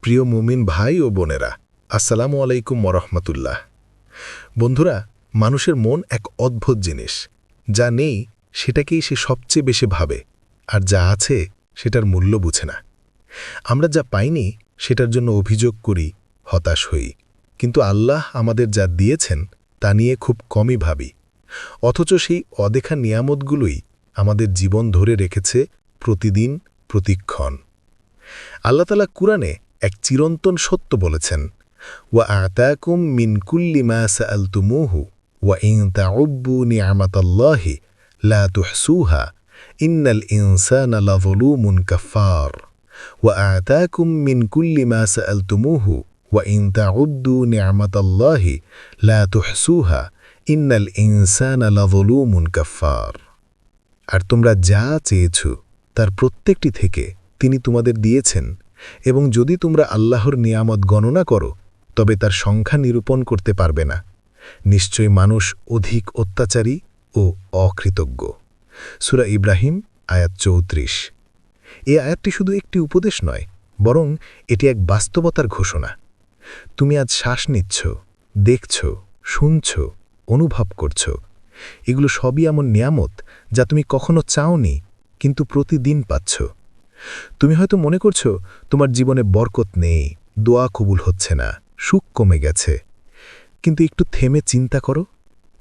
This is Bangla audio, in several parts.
প্রিয় মুমিন ভাই ও বোনেরা, আসসালামু আলাইকুম মরহমতুল্লাহ বন্ধুরা, মানুষের মন এক অদ্ভুত জিনিস। যা নেই, সেটাকেই সে সবচেয়ে বেশি ভাবে, আর যা আছে, সেটার মূল্য বুঝে না। আমরা যা পাইনি, সেটার জন্য অভিযোগ করি, হতাশ হই। কিন্তু আল্লাহ আমাদের যা দিয়েছেন, তা নিয়ে খুব কমই ভাবি। অথচ সেই অদেখা নিয়ামতগুলোই আমাদের জীবন ধরে রেখেছে প্রতিদিন, প্রতিক্ষণ। আল্লাহতালা কুরআনে এক চিরন্তন সত্য বলেছেন, ওয়া আতাকুম মিন কুল্লি মা সাআলতুমুহু, ওয়া ইন তাউব্বু নি'মাতাল্লাহি লা তুহসুহা, ইন্নাল ইনসানা লাযুলুমুন কাফফার, ওয়া আতাকুম মিন কুল্লি মা সাআলতুমুহু, ওয়া ইন তাউদ্দু নি'মাতাল্লাহি লা তুহসুহা, ইন্নাল ইনসানা লাযুলুমুন কাফফার। আর তোমরা যা চেয়েছ তার প্রত্যেকটি থেকে তিনি তোমাদের দিয়েছেন। এবং যদি তোমরা আল্লাহর নিয়ামত গণনা করো, তবে তার সংখ্যা নিরূপণ করতে পারবে না। নিশ্চয় মানুষ অধিক অত্যাচারী ও অকৃতজ্ঞ। সুরা ইব্রাহিম, আয়াত চৌত্রিশ। এ আয়াতটি শুধু একটি উপদেশ নয়, বরং এটি এক বাস্তবতার ঘোষণা। তুমি আজ শ্বাস নিচ্ছ, দেখছ, শুনছ, অনুভব করছ। এগুলো সবই এমন নিয়ামত যা তুমি কখনো চাওনি, কিন্তু প্রতিদিন পাচ্ছ। তুমি হয়তো মনে করছ, তোমার জীবনে বরকত নেই, দোয়া কবুল হচ্ছে না, সুখ কমে গেছে। কিন্তু একটু থেমে চিন্তা করো,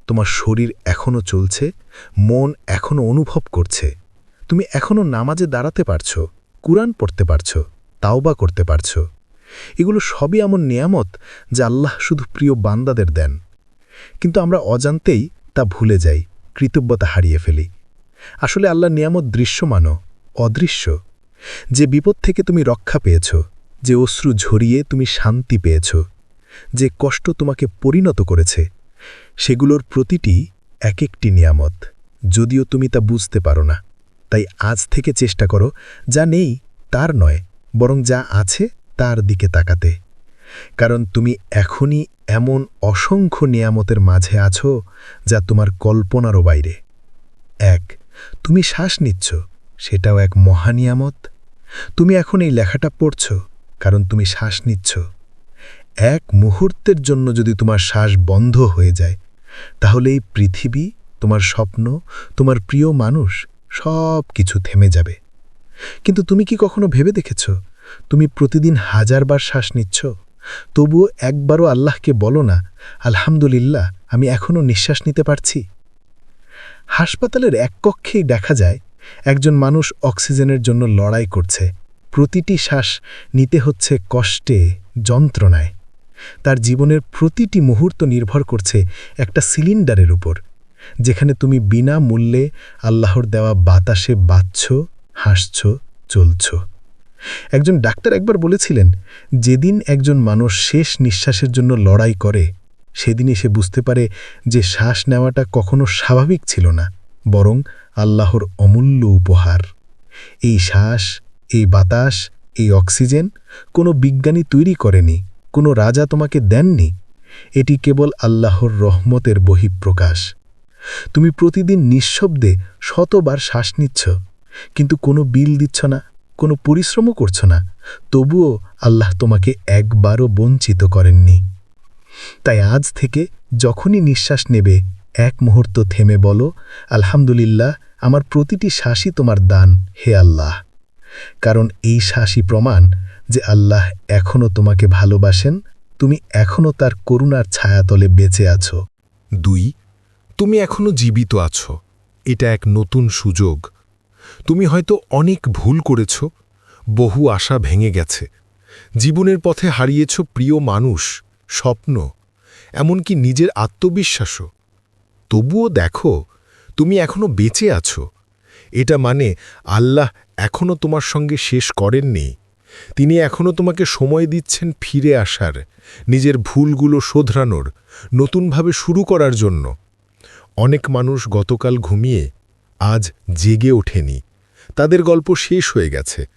তোমার শরীর এখনও চলছে, মন এখনও অনুভব করছে। তুমি এখনও নামাজে দাঁড়াতে পারছ, কুরআন পড়তে পারছ, তাওবা করতে পারছ। এগুলো সবই এমন নিয়ামত যা আল্লাহ শুধু প্রিয় বান্দাদের দেন। কিন্তু আমরা অজান্তেই তা ভুলে যাই, কৃতজ্ঞতা হারিয়ে ফেলি। আসলে আল্লাহ নিয়ামত দৃশ্যমানও, অদৃশ্য। যে বিপদ থেকে তুমি রক্ষা পেয়েছ, যে অশ্রু ঝরিয়ে তুমি শান্তি পেয়েছ, যে কষ্ট তোমাকে পরিণত করেছে, সেগুলোর প্রতিটি এক একটি নিয়ামত। যদিও তুমি তা বুঝতে পারো না, তাই আজ থেকে চেষ্টা করো, যা নেই তার নয়, বরং যা আছে তার দিকে তাকাতে। কারণ তুমি এখনই এমন অসংখ্য নিয়ামতের মাঝে আছো, যা তোমার কল্পনারও বাইরে। এক, তুমি শ্বাস নিচ্ছ। সেটাও এক মহানিয়ামত তুমি এখন এই লেখাটা পড়ছ, কারণ তুমি শ্বাস নিচ্ছ। এক মুহূর্তের জন্য যদি তোমার শ্বাস বন্ধ হয়ে যায়, তাহলে এই পৃথিবী, তোমার স্বপ্ন, তোমার প্রিয় মানুষ সব কিছু থেমে যাবে। কিন্তু তুমি কি কখনো ভেবে দেখেছ? তুমি প্রতিদিন হাজারবার শ্বাস নিচ্ছ? তবুও একবারও আল্লাহকে বলো না, আলহামদুলিল্লাহ, আমি এখনও নিঃশ্বাস নিতে পারছি। হাসপাতালের এক কক্ষেই দেখা যায় একজন মানুষ অক্সিজেনের জন্য লড়াই করছে। প্রতিটি শ্বাস নিতে হচ্ছে কষ্টে, যন্ত্রণায়। তার জীবনের প্রতিটি মুহূর্ত নির্ভর করছে একটা সিলিন্ডারের উপর, যেখানে তুমি বিনা মূল্যে আল্লাহর দেওয়া বাতাসে বাঁচছ, হাসছ, চলছ। একজন ডাক্তার একবার বলেছিলেন, যেদিন একজন মানুষ শেষ নিঃশ্বাসের জন্য লড়াই করে, সেদিনই সে বুঝতে পারে যে শ্বাস নেওয়াটা কখনো স্বাভাবিক ছিল না। বরং আল্লাহর অমূল্য উপহার। এই শ্বাস, এই বাতাস, এই অক্সিজেন কোনো বিজ্ঞানী তৈরি করেনি, কোনো রাজা তোমাকে দেননি। এটি কেবল আল্লাহর রহমতের বহিঃপ্রকাশ। তুমি প্রতিদিন নিঃশব্দে শতবার শ্বাস নিচ্ছ, কিন্তু কোনো বিল দিচ্ছ না, কোনো পরিশ্রমও করছ না, তবুও আল্লাহ তোমাকে একবারও বঞ্চিত করেননি। তাই আজ থেকে যখনই নিঃশ্বাস নেবে এক মুহূর্ত থেমে বলো, আলহামদুলিল্লাহ, আমার প্রতিটি শ্বাসই তোমার দান, হে আল্লাহ। কারণ এই শ্বাসই প্রমাণ যে আল্লাহ এখনও তোমাকে ভালোবাসেন, তুমি এখনও তার করুণার ছায়াতলে বেঁচে আছো। দুই, তুমি এখনও জীবিত আছো। এটা এক নতুন সুযোগ। তুমি হয়তো অনেক ভুল করেছ, বহু আশা ভেঙে গেছে। জীবনের পথে হারিয়েছ প্রিয় মানুষ, স্বপ্ন, এমনকি নিজের আত্মবিশ্বাসও। তবুও দেখো, তুমি এখনও বেঁচে আছো। এটা মানে আল্লাহ এখনও তোমার সঙ্গে শেষ করেননি। তিনি এখনও তোমাকে সময় দিচ্ছেন ফিরে আসার, নিজের ভুলগুলো শোধরানোর, নতুনভাবে শুরু করার জন্য। অনেক মানুষ গতকাল ঘুমিয়ে আজ জেগে ওঠেনি। তাদের গল্প শেষ হয়ে গেছে।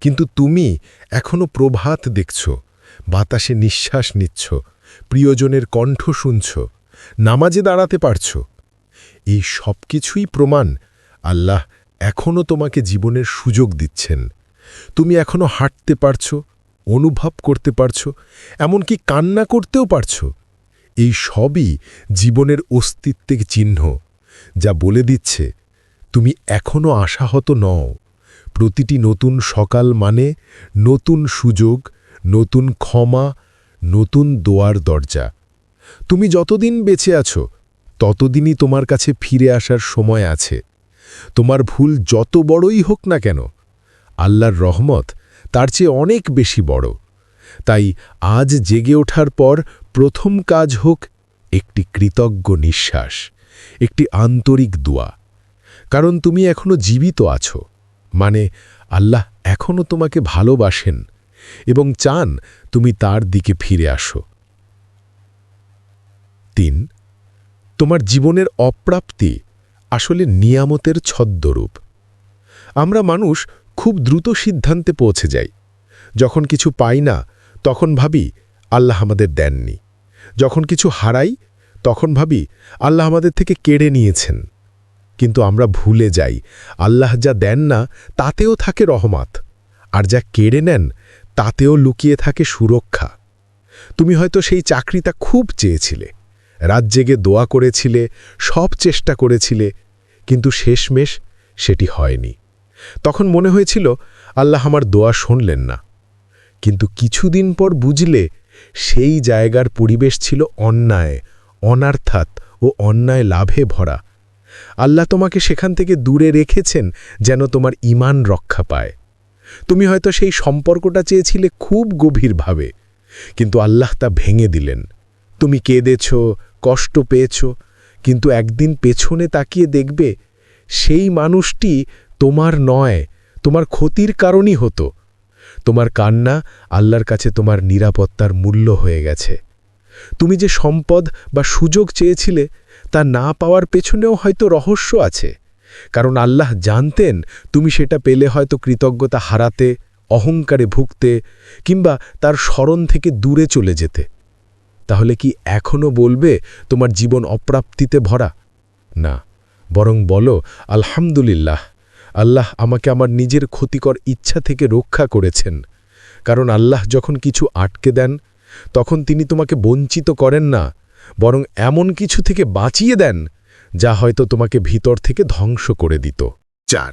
কিন্তু তুমি এখনও প্রভাত দেখছ, বাতাসে নিঃশ্বাস নিচ্ছ, প্রিয়জনের কণ্ঠ শুনছ। নামাজে দাঁড়াতে পারছ। এই সব কিছুই প্রমাণ আল্লাহ এখনও তোমাকে জীবনের সুযোগ দিচ্ছেন। তুমি এখনও হাঁটতে পারছ, অনুভব করতে পারছ, এমনকি কান্না করতেও পারছ। এই সবই জীবনের অস্তিত্বের চিহ্ন, যা বলে দিচ্ছে, তুমি এখনও আশাহত নও। প্রতিটি নতুন সকাল মানে নতুন সুযোগ, নতুন ক্ষমা, নতুন দোয়ার দরজা। তুমি যতদিন বেঁচে আছো, ততদিনই তোমার কাছে ফিরে আসার সময় আছে। তোমার ভুল যত বড়ই হোক না কেন, আল্লাহর রহমত তার চেয়ে অনেক বেশি বড়। তাই আজ জেগে ওঠার পর প্রথম কাজ হোক একটি কৃতজ্ঞ নিঃশ্বাস, একটি আন্তরিক দোয়া। কারণ তুমি এখনও জীবিত আছো মানে আল্লাহ এখনও তোমাকে ভালোবাসেন এবং চান তুমি তার দিকে ফিরে আসো। তিন তোমার জীবনের অপ্রাপ্তি আসলে নিয়ামতের ছদ্মরূপ। আমরা মানুষ খুব দ্রুত সিদ্ধান্তে পৌঁছে যাই। যখন কিছু পাই না, তখন ভাবি, আল্লাহ আমাদের দেননি। যখন কিছু হারাই, তখন ভাবি, আল্লাহ আমাদের থেকে কেড়ে নিয়েছেন। কিন্তু আমরা ভুলে যাই, আল্লাহ যা দেন না, তাতেও থাকে রহমাত। আর যা কেড়ে নেন, তাতেও লুকিয়ে থাকে সুরক্ষা। তুমি হয়তো সেই চাকরিটা খুব চেয়েছিলে। রাত জেগে দোয়া করেছিলে, সব চেষ্টা করেছিলে, কিন্তু শেষমেশ সেটি হয়নি। তখন মনে হয়েছিল, আল্লাহ আমার দোয়া শুনলেন না। কিন্তু কিছুদিন পর বুঝলে, সেই জায়গার পরিবেশ ছিল অন্যায়, অনার্থাৎ ও অন্যায় লাভে ভরা। আল্লাহ তোমাকে সেখান থেকে দূরে রেখেছেন যেন তোমার ইমান রক্ষা পায়। তুমি হয়তো সেই সম্পর্কটা চেয়েছিলে খুব গভীরভাবে, কিন্তু আল্লাহ তা ভেঙে দিলেন। তুমি কেঁদেছ, কষ্ট পেয়েছ, কিন্তু একদিন পেছনে তাকিয়ে দেখবে সেই মানুষটি তোমার নয়, তোমার ক্ষতির কারণই হতো। তোমার কান্না আল্লাহর কাছে তোমার নিরাপত্তার মূল্য হয়ে গেছে। তুমি যে সম্পদ বা সুযোগ চেয়েছিলে, তা না পাওয়ার পেছনেও হয়তো রহস্য আছে। কারণ আল্লাহ জানতেন তুমি সেটা পেলে হয়তো কৃতজ্ঞতা হারাতে, অহংকারে ভুগতে, কিংবা তার স্মরণ থেকে দূরে চলে যেতে। তাহলে কি এখনও বলবে তোমার জীবন অপ্রাপ্তিতে ভরা? না। বরং বলো, আলহামদুলিল্লাহ, আল্লাহ আমাকে আমার নিজের ক্ষতিকর ইচ্ছা থেকে রক্ষা করেছেন। কারণ আল্লাহ যখন কিছু আটকে দেন, তখন তিনি তোমাকে বঞ্চিত করেন না, বরং এমন কিছু থেকে বাঁচিয়ে দেন, যা হয়তো তোমাকে ভিতর থেকে ধ্বংস করে দিত। চার।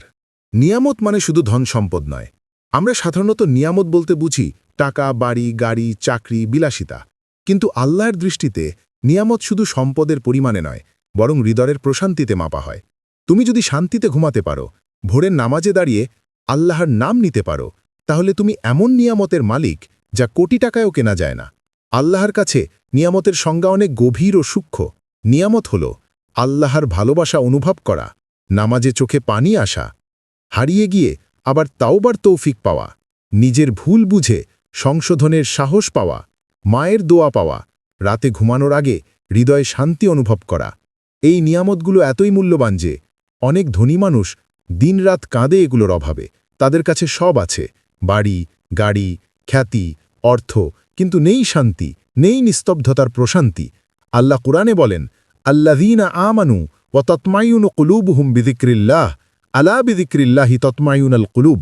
নিয়ামত মানে শুধু ধন সম্পদ নয়। আমরা সাধারণত নিয়ামত বলতে বুঝি টাকা, বাড়ি, গাড়ি, চাকরি, বিলাসিতা। কিন্তু আল্লাহর দৃষ্টিতে নিয়ামত শুধু সম্পদের পরিমাণে নয়, বরং হৃদয়ের প্রশান্তিতে মাপা হয়। তুমি যদি শান্তিতে ঘুমাতে পারো, ভোরের নামাজে দাঁড়িয়ে আল্লাহর নাম নিতে পারো, তাহলে তুমি এমন নিয়ামতের মালিক যা কোটি টাকায়ও কেনা যায় না। আল্লাহর কাছে নিয়ামতের সংজ্ঞা অনেক গভীর ও সূক্ষ্ম। নিয়ামত হল আল্লাহর ভালোবাসা অনুভব করা, নামাজে চোখে পানি আসা, হারিয়ে গিয়ে আবার তাওবার তৌফিক পাওয়া, নিজের ভুল বুঝে সংশোধনের সাহস পাওয়া মায়ের দোয়া পাওয়া, রাতে ঘুমানোর আগে হৃদয়ে শান্তি অনুভব করা। এই নিয়ামতগুলো এতই মূল্যবান যে, অনেক ধনী মানুষ দিনরাত কাঁদে এগুলোর অভাবে। তাদের কাছে সব আছে, বাড়ি, গাড়ি, খ্যাতি, অর্থ, কিন্তু নেই শান্তি, নেই নিস্তব্ধতার প্রশান্তি। আল্লাহ কুরআনে বলেন, আল্লাযীনা আমানু ও তৎমায়ুন কুলুবহুম বিদিক্রিল্লাহ আলা বিদিক্রিল্লাহি তৎমায়ুনাল কুলুব।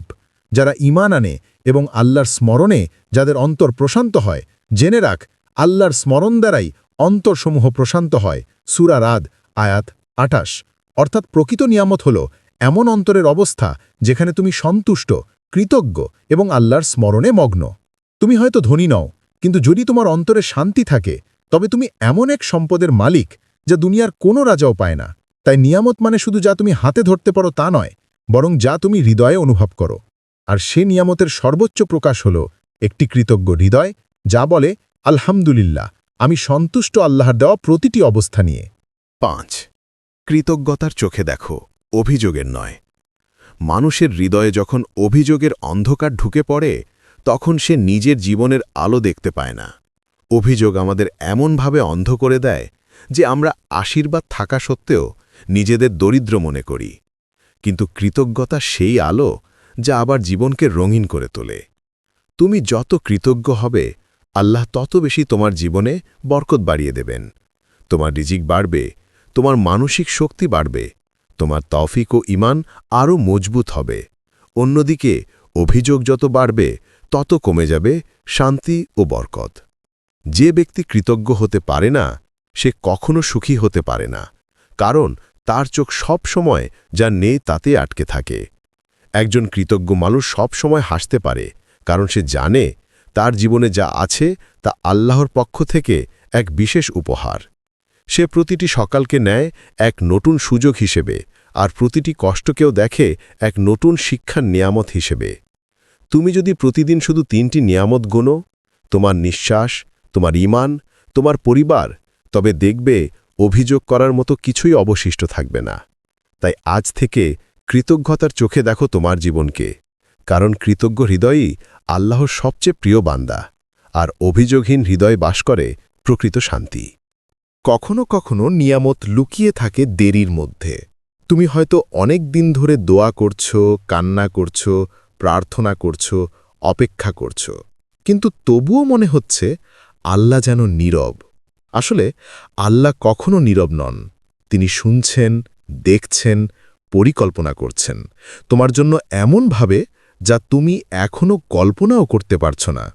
যারা ইমান আনে এবং আল্লাহর স্মরণে যাদের অন্তর প্রশান্ত হয় জেনে রাখ, আল্লাহর স্মরণ দ্বারাই অন্তরসমূহ প্রশান্ত হয়। সুরা রাদ, আয়াত আটাশ অর্থাৎ প্রকৃত নিয়ামত হল এমন অন্তরের অবস্থা যেখানে তুমি সন্তুষ্ট, কৃতজ্ঞ এবং আল্লাহর স্মরণে মগ্ন। তুমি হয়তো ধনী নও, কিন্তু যদি তোমার অন্তরে শান্তি থাকে, তবে তুমি এমন এক সম্পদের মালিক যা দুনিয়ার কোনো রাজাও পায় না। তাই নিয়ামত মানে শুধু যা তুমি হাতে ধরতে পারো তা নয়, বরং যা তুমি হৃদয়ে অনুভব করো। আর সে নিয়ামতের সর্বোচ্চ প্রকাশ হল একটি কৃতজ্ঞ হৃদয় যা বলে, আলহামদুলিল্লাহ, আমি সন্তুষ্ট আল্লাহর দেওয়া প্রতিটি অবস্থা নিয়ে। পাঁচ, কৃতজ্ঞতার চোখে দেখো, অভিযোগের নয়। মানুষের হৃদয়ে যখন অভিযোগের অন্ধকার ঢুকে পড়ে, তখন সে নিজের জীবনের আলো দেখতে পায় না। অভিযোগ আমাদের এমনভাবে অন্ধ করে দেয় যে আমরা আশীর্বাদ থাকা সত্ত্বেও নিজেদের দরিদ্র মনে করি। কিন্তু কৃতজ্ঞতা সেই আলো যা আবার জীবনকে রঙিন করে তোলে। তুমি যত কৃতজ্ঞ হবে আল্লাহ তত বেশি তোমার জীবনে বরকত বাড়িয়ে দেবেন। তোমার রিজিক বাড়বে, তোমার মানসিক শক্তি বাড়বে, তোমার তৌফিক ও ইমান আরও মজবুত হবে। অন্যদিকে অভিযোগ যত বাড়বে, তত কমে যাবে শান্তি ও বরকত। যে ব্যক্তি কৃতজ্ঞ হতে পারে না, সে কখনো সুখী হতে পারে না, কারণ তার চোখ সব সময় যা নেই তাতে আটকে থাকে। একজন কৃতজ্ঞ মানুষ সব সময় হাসতে পারে, কারণ সে জানে তার জীবনে যা আছে তা আল্লাহর পক্ষ থেকে এক বিশেষ উপহার। সে প্রতিটি সকালকে নেয় এক নতুন সুযোগ হিসেবে আর প্রতিটি কষ্টকেও দেখে এক নতুন শিক্ষার নিয়ামত হিসেবে। তুমি যদি প্রতিদিন শুধু তিনটি নিয়ামত গোনো, তোমার নিঃশ্বাস, তোমার ইমান তোমার পরিবার, তবে দেখবে অভিযোগ করার মতো কিছুই অবশিষ্ট থাকবে না। তাই আজ থেকে কৃতজ্ঞতার চোখে দেখো তোমার জীবনকে, কারণ কৃতজ্ঞ হৃদয়ই আল্লাহর সবচেয়ে প্রিয় বান্দা আর অভিযোগহীন হৃদয় বাস করে প্রকৃত শান্তি। কখনো কখনো নিয়ামত লুকিয়ে থাকে দেরির মধ্যে। তুমি হয়তো অনেক দিন ধরে দোয়া করছ, কান্না করছ, প্রার্থনা করছ, অপেক্ষা করছ। কিন্তু তবুও মনে হচ্ছে আল্লাহ যেন নীরব। আসলে আল্লাহ কখনো নীরব নন। তিনি শুনছেন, দেখছেন, পরিকল্পনা করছেন। তোমার জন্য এমনভাবে যা তুমি এখনও কল্পনাও করতে পারছ না।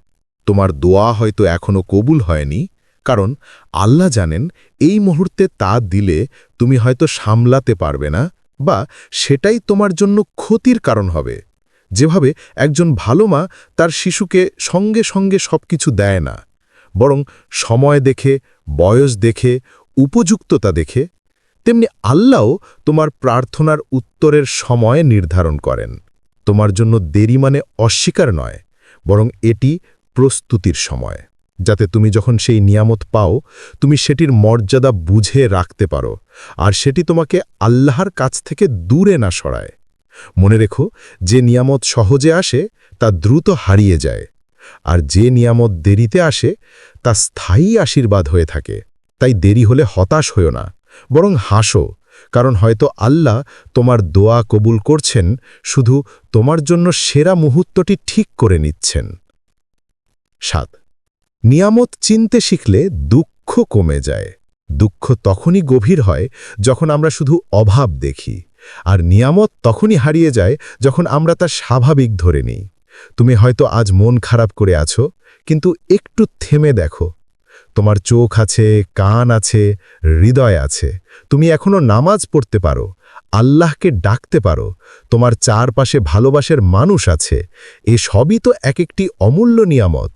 তোমার দোয়া হয়তো এখনও কবুল হয়নি, কারণ আল্লাহ জানেন এই মুহূর্তে তা দিলে তুমি হয়তো সামলাতে পারবে না বা সেটাই তোমার জন্য ক্ষতির কারণ হবে। যেভাবে একজন ভালো মা তার শিশুকে সঙ্গে সঙ্গে সবকিছু দেয় না, বরং সময় দেখে, বয়স দেখে, উপযুক্ততা দেখে, তেমনি আল্লাহও তোমার প্রার্থনার উত্তরের সময় নির্ধারণ করেন। তোমার জন্য দেরি মানে অস্বীকার নয়, বরং এটি প্রস্তুতির সময়। যাতে তুমি যখন সেই নিয়ামত পাও, তুমি সেটির মর্যাদা বুঝে রাখতে পারো, আর সেটি তোমাকে আল্লাহর কাছ থেকে দূরে না সরায়। মনে রেখো, যে নিয়ামত সহজে আসে, তা দ্রুত হারিয়ে যায়, আর যে নিয়ামত দেরিতে আসে, তা স্থায়ী আশীর্বাদ হয়ে থাকে। তাই দেরি হলে হতাশ হও না, বরং হাসো কারণ হয়তো আল্লাহ তোমার দোয়া কবুল করছেন, শুধু তোমার জন্য সেরা মুহূর্তটি ঠিক করে নিচ্ছেন। সাত, নিয়ামত চিনতে শিখলে দুঃখ কমে যায়। দুঃখ তখনই গভীর হয় যখন আমরা শুধু অভাব দেখি, আর নিয়ামত তখনই হারিয়ে যায় যখন আমরা তা স্বাভাবিক ধরে নিই। তুমি হয়তো আজ মন খারাপ করে আছো, কিন্তু একটু থেমে দেখো। তোমার চোখ আছে, কান আছে, হৃদয় আছে। তুমি এখনও নামাজ পড়তে পারো, আল্লাহকে ডাকতে পারো, তোমার চারপাশে ভালোবাসার মানুষ আছে। এ সবই তো এক একটি অমূল্য নিয়ামত।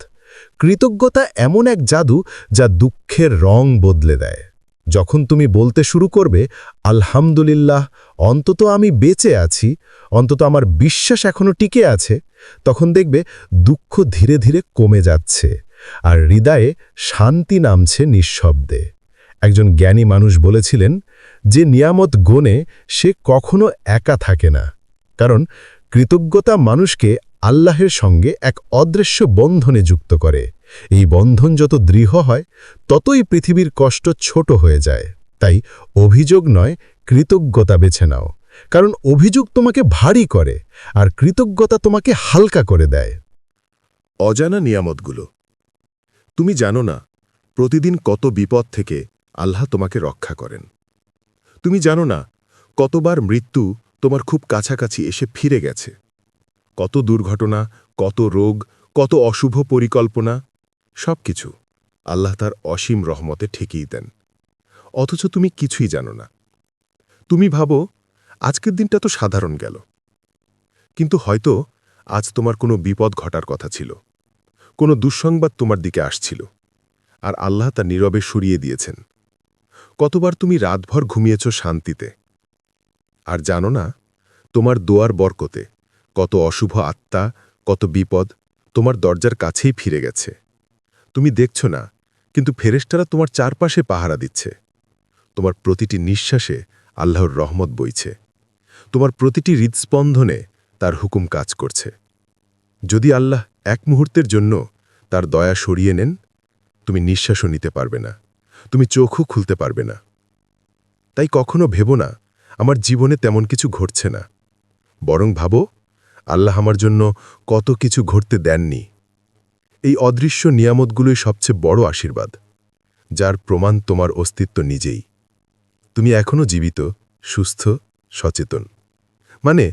কৃতজ্ঞতা এমন এক জাদু যা দুঃখের রং বদলে দেয়। যখন তুমি বলতে শুরু করবে, আলহামদুলিল্লাহ, অন্তত আমি বেঁচে আছি, অন্তত আমার বিশ্বাস এখনও টিকে আছে, তখন দেখবে দুঃখ ধীরে ধীরে কমে যাচ্ছে। আর হৃদয়ে শান্তি নামছে নিঃশব্দে। একজন জ্ঞানী মানুষ বলেছিলেন যে নিয়ামত গনে সে কখনো একা থাকে না, কারণ কৃতজ্ঞতা মানুষকে আল্লাহের সঙ্গে এক অদৃশ্য বন্ধনে যুক্ত করে। এই বন্ধন যত দৃঢ় হয়, ততই পৃথিবীর কষ্ট ছোট হয়ে যায়। তাই অভিযোগ নয়, কৃতজ্ঞতা বেছে নাও। কারণ অভিযোগ তোমাকে ভারী করে, আর কৃতজ্ঞতা তোমাকে হালকা করে দেয়। অজানা নিয়ামতগুলো। তুমি জানো না, প্রতিদিন কত বিপদ থেকে আল্লাহ তোমাকে রক্ষা করেন। তুমি জানো না, কতবার মৃত্যু তোমার খুব কাছাকাছি এসে ফিরে গেছে। কত দুর্ঘটনা, কত রোগ, কত অশুভ পরিকল্পনা সব কিছু আল্লাহ তার অসীম রহমতে ঠেকিয়ে দেন। অথচ তুমি কিছুই জানো না। তুমি ভাবো, আজকের দিনটা তো সাধারণ গেল। কিন্তু হয়তো আজ তোমার কোনো বিপদ ঘটার কথা ছিল। কোনো দুঃসংবাদ তোমার দিকে আসছিল, আর আল্লাহ তা নীরবে সরিয়ে দিয়েছেন। কতবার তুমি রাতভর ঘুমিয়েছ শান্তিতে, আর জানো না, তোমার দোয়ার বরকতে কত অশুভ আত্মা, কত বিপদ তোমার দরজার কাছেই ফিরে গেছে। তুমি দেখছ না, কিন্তু ফেরেশতারা তোমার চারপাশে পাহারা দিচ্ছে। তোমার প্রতিটি নিঃশ্বাসে আল্লাহর রহমত বইছে। তোমার প্রতিটি হৃদস্পন্দনে তার হুকুম কাজ করছে। যদি আল্লাহ এক মুহূর্তের জন্য তার দয়া সরিয়ে নেন, তুমি নিঃশ্বাসও নিতে পারবে না, তুমি চোখও খুলতে পারবে না। তাই কখনো ভেবো না, আমার জীবনে তেমন কিছু ঘটছে না। বরং ভাবো, আল্লাহ আমার জন্য কত কিছু ঘটতে দেননি। এই অদৃশ্য নিয়ামতগুলোই সবচেয়ে বড় আশীর্বাদ, যার প্রমাণ তোমার অস্তিত্ব নিজেই। তুমি এখনও জীবিত, সুস্থ, সচেতন। মানে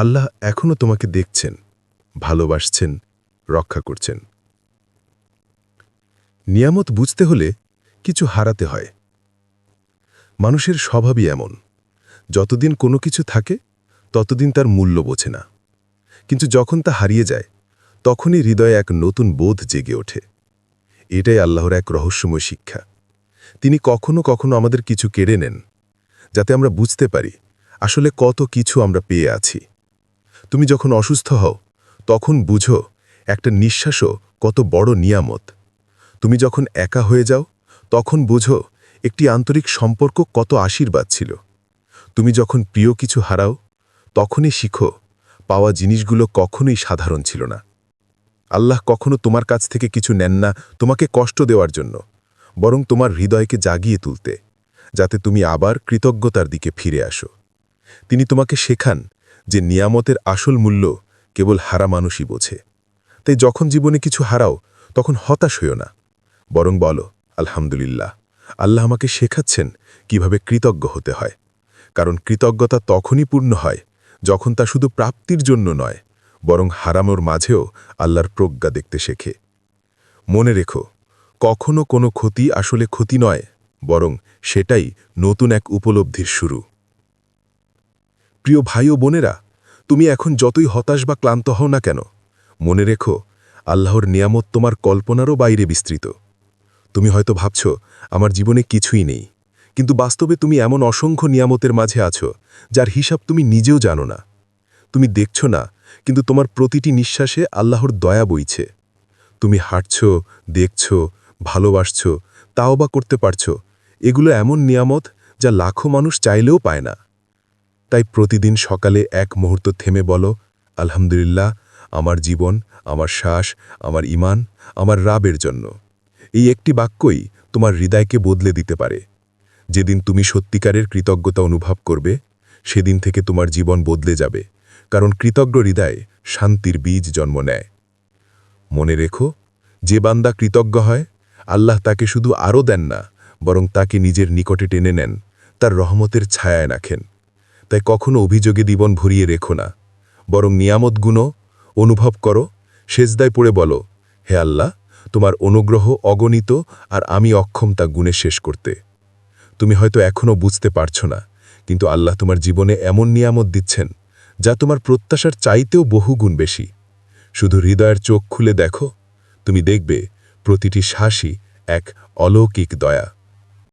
আল্লাহ এখনও তোমাকে দেখছেন, ভালোবাসছেন রক্ষা করছেন। নিয়ামত বুঝতে হলে কিছু হারাতে হয়। মানুষের স্বভাবই এমন, যতদিন কোনো কিছু থাকে, ততদিন তার মূল্য বোঝে না। কিন্তু যখন তা হারিয়ে যায়, তখনই হৃদয়ে এক নতুন বোধ জেগে ওঠে। এটাই আল্লাহর এক রহস্যময় শিক্ষা। তিনি কখনো কখনো আমাদের কিছু কেড়ে নেন, যাতে আমরা বুঝতে পারি আসলে কত কিছু আমরা পেয়ে আছি। তুমি যখন অসুস্থ হও, তখন বুঝো একটা নিঃশ্বাসও কত বড় নিয়ামত। তুমি যখন একা হয়ে যাও, তখন বুঝো একটি আন্তরিক সম্পর্ক কত আশীর্বাদ ছিল। তুমি যখন প্রিয় কিছু হারাও, তখনই শিখো পাওয়া জিনিসগুলো কখনোই সাধারণ ছিল না। আল্লাহ কখনো তোমার কাছ থেকে কিছু নেন না তোমাকে কষ্ট দেওয়ার জন্য, বরং তোমার হৃদয়কে জাগিয়ে তুলতে, যাতে তুমি আবার কৃতজ্ঞতার দিকে ফিরে আসো। তিনি তোমাকে শেখান যে নিয়ামতের আসল মূল্য কেবল হারা মানুষই বোঝে। তাই যখন জীবনে কিছু হারাও, তখন হতাশ হইও না। বরং বলো, আলহামদুলিল্লাহ, আল্লাহ আমাকে শেখাচ্ছেন কীভাবে কৃতজ্ঞ হতে হয়। কারণ কৃতজ্ঞতা তখনই পূর্ণ হয় যখন তা শুধু প্রাপ্তির জন্য নয়, বরং হারামোর মাঝেও আল্লাহর প্রজ্ঞা দেখতে শেখে। মনে রেখো, কখনো কোনো ক্ষতি আসলে ক্ষতি নয়, বরং সেটাই নতুন এক উপলব্ধির শুরু। প্রিয় ভাই ও বোনেরা, তুমি এখন যতই হতাশ বা ক্লান্ত হও না কেন মনে রেখো, আল্লাহর নিয়ামত তোমার কল্পনারও বাইরে বিস্তৃত। তুমি হয়তো ভাবছ, আমার জীবনে কিছুই নেই। কিন্তু বাস্তবে তুমি এমন অসংখ্য নিয়ামতের মাঝে আছো, যার হিসাব তুমি নিজেও জানো না। তুমি দেখছ না, কিন্তু তোমার প্রতিটি নিঃশ্বাসে আল্লাহর দয়া বইছে। তুমি হাঁটছ, দেখছ, ভালোবাসছ, তাও বা করতে পারছ, এগুলো এমন নিয়ামত যা লাখো মানুষ চাইলেও পায় না। তাই প্রতিদিন সকালে এক মুহূর্ত থেমে বলো, আলহামদুলিল্লাহ আমার জীবন, আমার শ্বাস, আমার ইমান আমার রাবের জন্য। এই একটি বাক্যই তোমার হৃদয়কে বদলে দিতে পারে। যেদিন তুমি সত্যিকারের কৃতজ্ঞতা অনুভব করবে, সেদিন থেকে তোমার জীবন বদলে যাবে, কারণ কৃতজ্ঞ হৃদয় শান্তির বীজ জন্ম নেয়। মনে রেখো, যে বান্দা কৃতজ্ঞ হয়, আল্লাহ তাকে শুধু আরও দেন না, বরং তাকে নিজের নিকটে টেনে নেন, তার রহমতের ছায়ায় রাখেন। তাই কখনো অভিযোগে জীবন ভরিয়ে রেখো না, বরং নিয়ামতগুণও অনুভব করো, সেজদায় পড়ে বলো, হে আল্লাহ, তোমার অনুগ্রহ অগণিত আর আমি অক্ষম তা গুণে শেষ করতে। তুমি হয়তো এখনও বুঝতে পারছ না, কিন্তু আল্লাহ তোমার জীবনে এমন নিয়ামত দিচ্ছেন, যা তোমার প্রত্যাশার চাইতেও বহু গুণ বেশি। শুধু হৃদয়ের চোখ খুলে দেখো, তুমি দেখবে প্রতিটি শ্বাসই এক অলৌকিক দয়া।